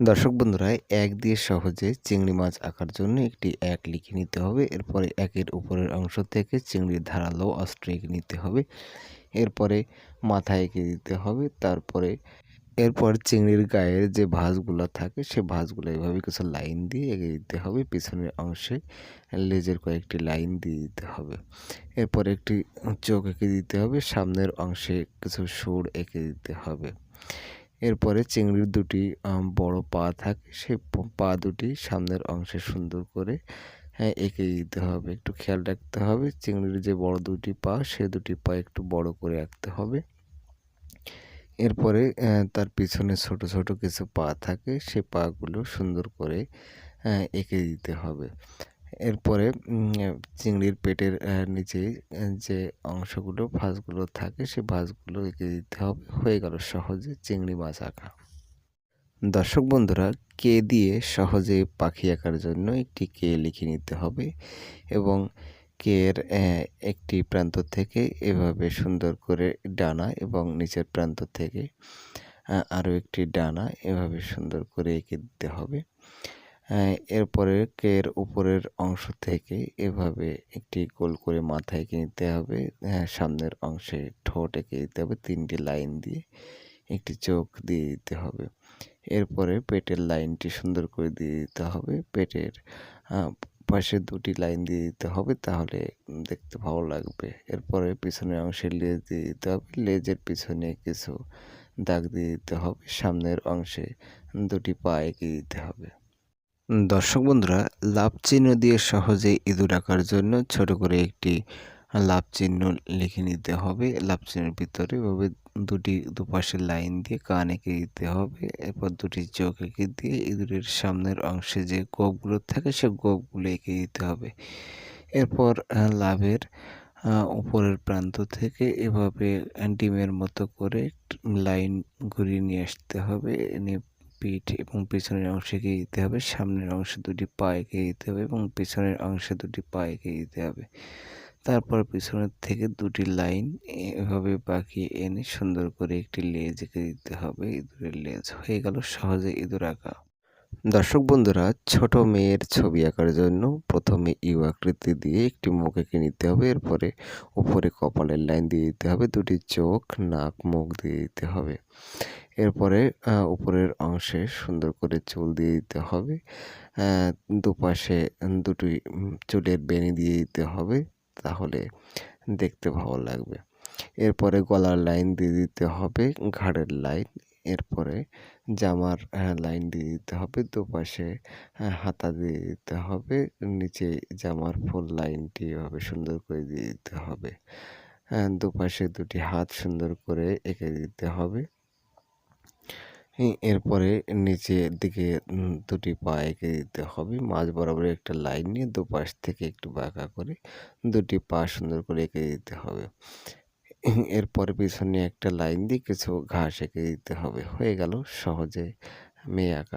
দর্শক বন্ধুরা, এক দিয়ে সহজে চিংড়ি মাছ আঁকার জন্য একটি এক লিখে নিতে হবে। এরপরে একের উপরের অংশ থেকে চিংড়ির ধারালো অস্ত্র নিতে হবে। এরপরে মাথা এঁকে দিতে হবে। তারপরে, এরপর চিংড়ির গায়ের যে ভাঁজগুলো থাকে, সে ভাঁজগুলো এভাবে কিছু লাইন দিয়ে এঁকে দিতে হবে। পিছনের অংশে লেজের কয়েকটি লাইন দিয়ে দিতে হবে। এরপর একটি চোখ এঁকে দিতে হবে। সামনের অংশে কিছু সুর এঁকে দিতে হবে। এরপরে চিংড়ির দুটি বড় পা থাকে সেই পা দুটি সামনের অংশে সুন্দর করে হ্যাঁ এঁকে দিতে হবে। একটু খেয়াল রাখতে হবে, চিংড়ির যে বড় দুটি পা, সে দুটি পা একটু বড় করে রাখতে হবে। এরপরে তার পিছনে ছোট ছোট কিছু পা থাকে, সে পাগুলো সুন্দর করে এঁকে দিতে হবে। এরপরে চিংড়ির পেটের নিচে যে অংশগুলো, ভাঁজগুলো থাকে, সে ভাঁজগুলো এঁকে দিতে হবে। হয়ে গেল সহজে চিংড়ি মাছ আঁকা। দর্শক বন্ধুরা, কে দিয়ে সহজে পাখি আঁকার জন্য একটি কে লিখে নিতে হবে এবং কে এর একটি প্রান্ত থেকে এভাবে সুন্দর করে ডানা এবং নিচের প্রান্ত থেকে আরও একটি ডানা এভাবে সুন্দর করে এঁকে দিতে হবে। এরপরে কের উপরের অংশ থেকে এভাবে একটি গোল করে মাথায় এঁকে নিতে হবে। সামনের অংশে ঠোঁট এঁকে দিতে হবে, তিনটি লাইন দিয়ে একটি চোখ দিয়ে দিতে হবে। এরপরে পেটের লাইনটি সুন্দর করে দিয়ে দিতে হবে। পেটের পাশে দুটি লাইন দিয়ে দিতে হবে, তাহলে দেখতে ভালো লাগবে। এরপরে পিছনের অংশে লেজ দিয়ে দিতে হবে, লেজের পিছনে কিছু দাগ দিয়ে দিতে হবে, সামনের অংশে দুটি পা এঁকে দিতে হবে। দর্শক বন্ধুরা, লাভ চিহ্ন দিয়ে সহজে ইঁদুর আঁকার জন্য ছোট করে একটি লাভ চিহ্ন লিখে নিতে হবে। লাভ চিহ্নের ভিতরে এভাবে দুটি দুপাশে লাইন দিয়ে কান এঁকে দিতে হবে। এরপর দুটি চোখ এঁকে দিয়ে ইঁদুরের সামনের অংশে যে গোপগুলো থাকে, সে গোপগুলো এঁকে দিতে হবে। এরপর লাভের উপরের প্রান্ত থেকে এভাবে ডিমের মতো করে লাইন ঘুরিয়ে নিয়ে আসতে হবে। এনে পিঠ এবং পিছনের অংশে এগিয়ে দিতে হবে। সামনের অংশে দুটি পা এগিয়ে দিতে হবে এবং পিছনের অংশে দুটি পা এগিয়ে দিতে হবে। তারপর পিছনের থেকে দুটি লাইন এভাবে বাঁকিয়ে এনে সুন্দর করে একটি লেজ এঁকে দিতে হবে। ইঁদুরের লেজ হয়ে গেল সহজে ইঁদুর আঁকা। দর্শক বন্ধুরা, ছোট মেয়ের ছবি আঁকার জন্য প্রথমে ইউ আকৃতি দিয়ে একটি মুখ এঁকে নিতে হবে। এরপরে উপরে কপালের লাইন দিয়ে দিতে হবে, দুটি চোখ, নাক, মুখ দিয়ে দিতে হবে। এরপরে উপরের অংশে সুন্দর করে চুল দিয়ে দিতে হবে। দুপাশে দুটি চুলের বেনি দিয়ে দিতে হবে, তাহলে দেখতে ভালো লাগবে। এরপরে গলার লাইন দিয়ে দিতে হবে, ঘাড়ের লাইন। এরপরে জামার লাইন দিয়ে দিতে হবে। দুপাশে হাতা দিয়ে দিতে হবে। নিচে জামার ফুল লাইনটি এভাবে সুন্দর করে দিয়ে দিতে হবে। দুপাশে দুটি হাত সুন্দর করে এঁকে দিতে হবে। এরপরে নিচের দিকে দুটি পা এঁকে দিতে হবে। মাঝ বরাবর একটা লাইন নিয়ে দুপাশ থেকে একটু বাঁকা করে দুটি পা সুন্দর করে এঁকে দিতে হবে। এরপরে পিছনে একটা লাইন দিয়ে কিছু ঘাস এঁকে দিতে হবে। হয়ে গেল সহজে মেয়ে আঁকা।